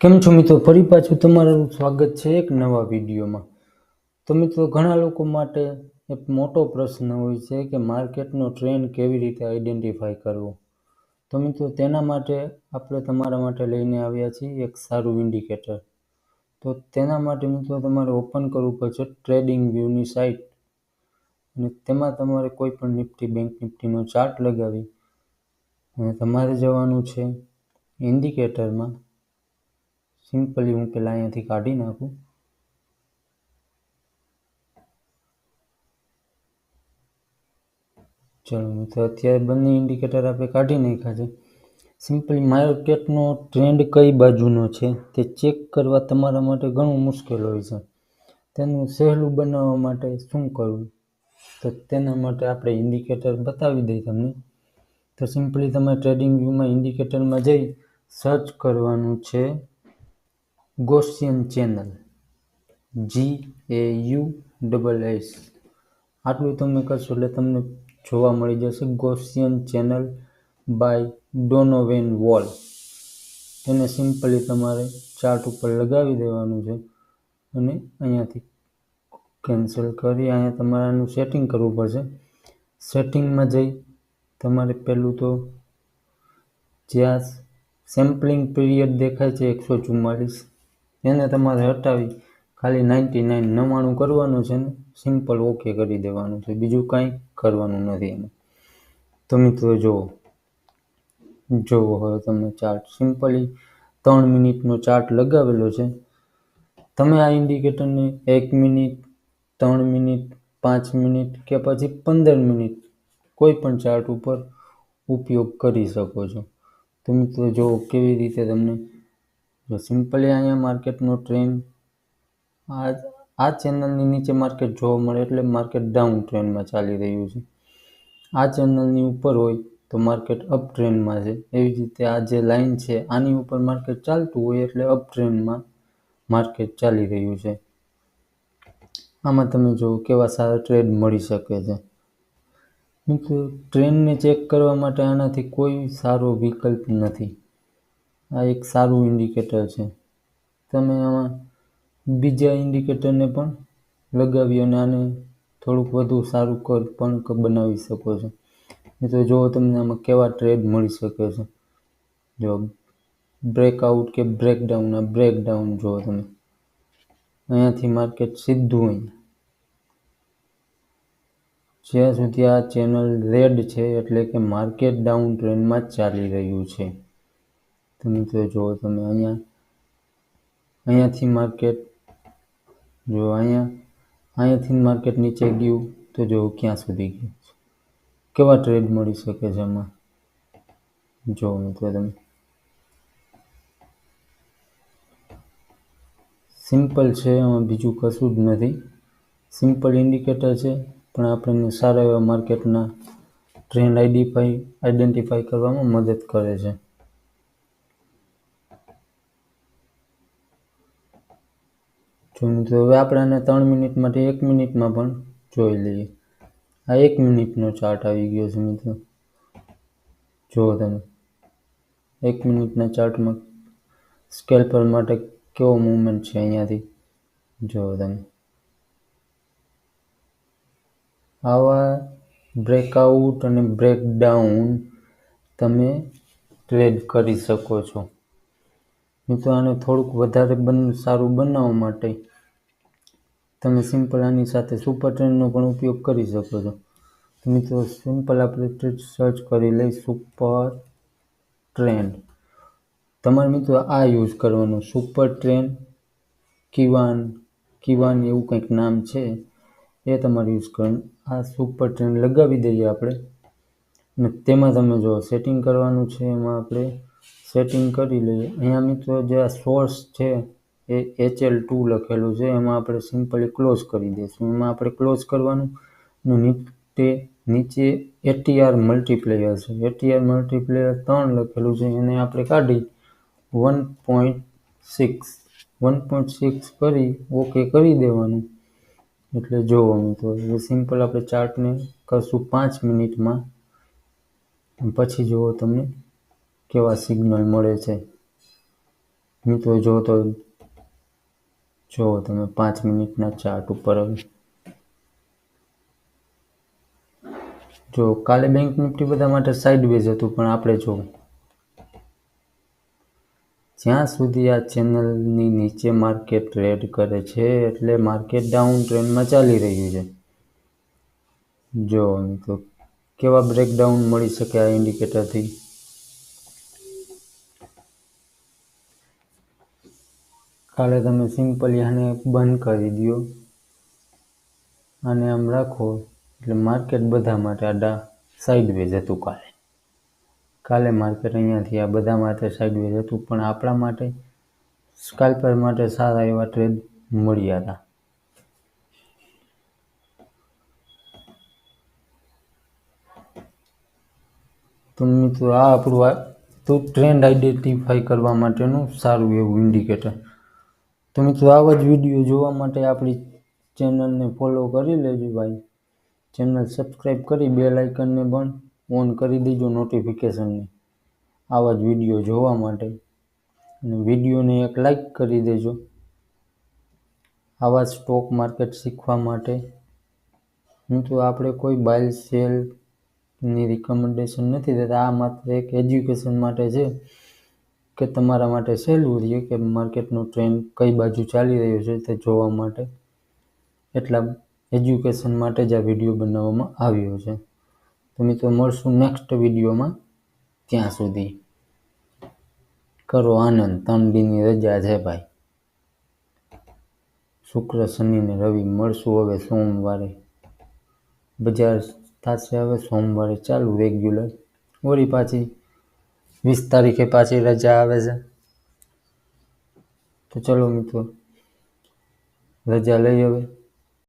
કેમ છો મિત્રો? ફરી પાછું તમારું સ્વાગત છે એક નવા વિડીયોમાં. તો મિત્રો, ઘણા લોકો માટે એક મોટો પ્રશ્ન હોય છે કે માર્કેટનો ટ્રેન્ડ કેવી રીતે આઈડેન્ટિફાઈ કરવો? તો મિત્રો, તેના માટે આપણે તમારા માટે લઈને આવ્યા છીએ એક સારું ઇન્ડિકેટર. તો તેના માટે મિત્રો, તમારે ઓપન કરવું પડશે ટ્રેડિંગ વ્યૂની સાઇટ. અને તેમાં તમારે કોઈ પણ નિફ્ટી, બેંક નિફ્ટીનો ચાર્ટ લગાવી અને તમારે જવાનું છે ઇન્ડિકેટરમાં. સિમ્પલી હું પહેલાં અહીંયાથી કાઢી નાખું. ચલો મિત્રો અત્યારે બંને ઇન્ડિકેટર આપણે કાઢી નાખ્યા છે. સિમ્પલી માર્કેટનો ટ્રેન્ડ કઈ બાજુનો છે તે ચેક કરવા તમારા માટે ઘણું મુશ્કેલ હોય છે. તેનું સહેલું બનાવવા માટે શું કરવું? તો તેના માટે આપણે ઇન્ડિકેટર બતાવી દઈએ તમને. તો સિમ્પલી તમે ટ્રેડિંગ વ્યૂમાં ઇન્ડિકેટરમાં જઈ સર્ચ કરવાનું છે. Gaussian channel G A U double S આટલું તમે કરશો એટલે તમને જોવા મળી જશે Gaussian channel by Donovan wall તેને સિમ્પલી તમારે ચાર્ટ ઉપર લગાવી દેવાનું છે અને અહીંયાથી કેન્સલ કરી અહીંયા તમારે આનું સેટિંગ કરવું પડશે. સેટિંગમાં જઈ તમારે પહેલું તો જ્યાં સેમ્પલિંગ પીરિયડ દેખાય છે એકસો ચુમ્માલીસ એને તમારે હટાવી ખાલી નાઇન્ટી નાઇન નવ્વાણું કરવાનું છે ને સિમ્પલ ઓકે કરી દેવાનું છે. બીજું કાંઈ કરવાનું નથી એમાં. તો મિત્રો જુઓ જુઓ હવે તમે ચાર્ટ સિમ્પલી ત્રણ મિનિટનો ચાર્ટ લગાવેલો છે. તમે આ ઇન્ડિકેટરને એક મિનિટ, ત્રણ મિનિટ, પાંચ મિનિટ કે પછી પંદર મિનિટ કોઈ પણ ચાર્ટ ઉપર ઉપયોગ કરી શકો છો. તો મિત્રો જુઓ કેવી રીતે તમને જો સિમ્પલી અહીંયા માર્કેટનો ટ્રેન્ડ આ આ ચેનલની નીચે માર્કેટ જોવા મળે એટલે માર્કેટ ડાઉન ટ્રેન્ડમાં ચાલી રહ્યું છે. આ ચેનલની ઉપર હોય તો માર્કેટ અપ ટ્રેન્ડમાં છે. એવી જ રીતે આ જે લાઇન છે, આની ઉપર માર્કેટ ચાલતું હોય એટલે અપ ટ્રેન્ડમાં માર્કેટ ચાલી રહ્યું છે. આમાં તમે જુઓ કેવા સારા ટ્રેડ મળી શકે છે. મિત્રો ટ્રેન્ડને ચેક કરવા માટે આનાથી કોઈ સારો વિકલ્પ નથી. આ એક સારું ઇન્ડિકેટર છે. તમે આમાં બીજા ઇન્ડિકેટરને પણ લગાવી અને આને થોડુંક વધુ સારું કર પણ બનાવી શકો છો. મિત્રો, જો તમને આમાં કેવા ટ્રેડ મળી શકે છે. જો બ્રેકઆઉટ કે બ્રેકડાઉન આ બ્રેકડાઉન જુઓ તમે. અહીંયાથી માર્કેટ સીધું અહીંયા જ્યાં સુધી આ ચેનલ રેડ છે એટલે કે માર્કેટ ડાઉન ટ્રેન્ડમાં જ ચાલી રહ્યું છે. તો મિત્રો જુઓ તમે અહીંયા, અહીંયાથી માર્કેટ, જો અહીંયા, અહીંયાથી માર્કેટ નીચે ગયું તો જો ક્યાં સુધી ગયું કેવા ટ્રેડ મળી શકે છે એમાં? જો મિત્રો તમે, સિમ્પલ છે એમાં બીજું કશું જ નથી. સિમ્પલ ઇન્ડિકેટર છે, પણ આપણને સારા એવા માર્કેટના ટ્રેન્ડ આઈડીફાઈ આઈડેન્ટિફાઈ કરવામાં મદદ કરે છે. જો મિત્રો, હવે આપણે આને ત્રણ મિનિટ માટે એક મિનિટમાં પણ જોઈ લઈએ. આ એક મિનિટનો ચાર્ટ આવી ગયો છે મિત્રો. જુઓ તમે. એક મિનિટના ચાર્ટમાં સ્કેલ્પર માટે કેવો મુવમેન્ટ છે અહીંયાથી? જુઓ તમે. આવા બ્રેકઆઉટ અને બ્રેકડાઉન તમે ટ્રેડ કરી શકો છો. મિત્રો આને થોડુંક વધારે બન, સારું બનાવવા માટે તમે સિમ્પલ આની સાથે સુપર ટ્રેનનો પણ ઉપયોગ કરી શકો છો. મિત્રો, સિમ્પલ આપણે સર્ચ કરી લઈ, સુપર ટ્રેન્ડ તમારે મિત્રો આ યુઝ કરવાનું, સુપર ટ્રેન, કિવાન કિવાન એવું કંઈક નામ છે, એ તમારે યુઝ કરવાનું. આ સુપર ટ્રેન લગાવી દઈએ આપણે. અને તેમાં તમે જો સેટિંગ કરવાનું છે એમાં આપણે સેટિંગ કરી લઈએ. અહીંયા મિત્રો જે આ સોર્સ છે એ એચએલ ટુ લખેલું છે. એમાં આપણે સિમ્પલી ક્લોઝ કરી દઈશું. એમાં આપણે ક્લોઝ કરવાનું નીચે નીચે એટીઆર મલ્ટીપ્લેયર છે. એટીઆર મલ્ટીપ્લેયર ત્રણ લખેલું છે. એને આપણે કાઢી one point six one point six કરી ઓકે કરી દેવાનું. એટલે જોવો મિત્રો, એ સિમ્પલ આપણે ચાર્ટને કરશું પાંચ મિનિટમાં. પછી જુઓ તમને કેવા સિગ્નલ મળે છે? મિત્રો જો તો જો તમે પાંચ મિનિટના ચાર્ટ ઉપર જો. કાલે બેંક નિફ્ટી બધા માટે સાઇડવેઝ હતું, પણ આપણે જો જ્યાં સુધી આ ચેનલની નીચે માર્કેટ ટ્રેડ કરે છે, એટલે માર્કેટ ડાઉન ટ્રેન્ડમાં ચાલી રહ્યું છે. જો, તો કેવા બ્રેકડાઉન મળી શકે આ ઇન્ડિકેટરથી કાલે તમે સિમ્પલી આને બંધ કરી દો અને આમ રાખો, એટલે માર્કેટ બધા માટે આડા સાઇડવેઝ હતું કાલે. કાલે માર્કેટ અહીંયાથી આ બધા માટે સાઇડવેઝ હતું, પણ આપણા માટે, સ્કાલ્પર માટે સારા એવા ટ્રેડ મળ્યા હતા તો મિત્રો, આ આપણું આ, તો ટ્રેન્ડ આઈડેન્ટિફાઈ કરવા માટેનું સારું એવું ઇન્ડિકેટર તો મિત્રો આવા જ વીડિયો જોવા માટે આપણી ચેનલને ફોલો કરી લેજો ભાઈ. ચેનલ સબસ્ક્રાઈબ કરી, બે લાઇકનને પણ ઓન કરી દેજો નોટિફિકેશનને આવા જ વીડિયો જોવા માટે. અને વિડીયોને એક લાઇક કરી દેજો. આવા સ્ટોક માર્કેટ શીખવા માટે. મિત્રો આપણે કોઈ બાય સેલની રિકમેન્ડેશન નથી દેતા. આ માત્ર એક એજ્યુકેશન માટે છે. કે તમારા માટે સહેલું રહે કે માર્કેટનું ટ્રેન્ડ કઈ બાજુ ચાલી રહ્યું છે તે જોવા માટે? એટલા એજ્યુકેશન માટે જ આ વીડિયો બનાવવામાં આવ્યો છે. તો મિત્રો, મળશું નેક્સ્ટ વિડીયોમાં. ત્યાં સુધી કરો આનંદ. દિનની રજા છે ભાઈ. શુક્ર, શનિ ને રવિ. મળશું હવે સોમવારે. બજાર થશે હવે સોમવારે. ચાલુ રેગ્યુલર વળી પાછી વીસ તારીખે પાછી રજા આવે છે. તો ચલો મિત્રો રજા લઈ હવે.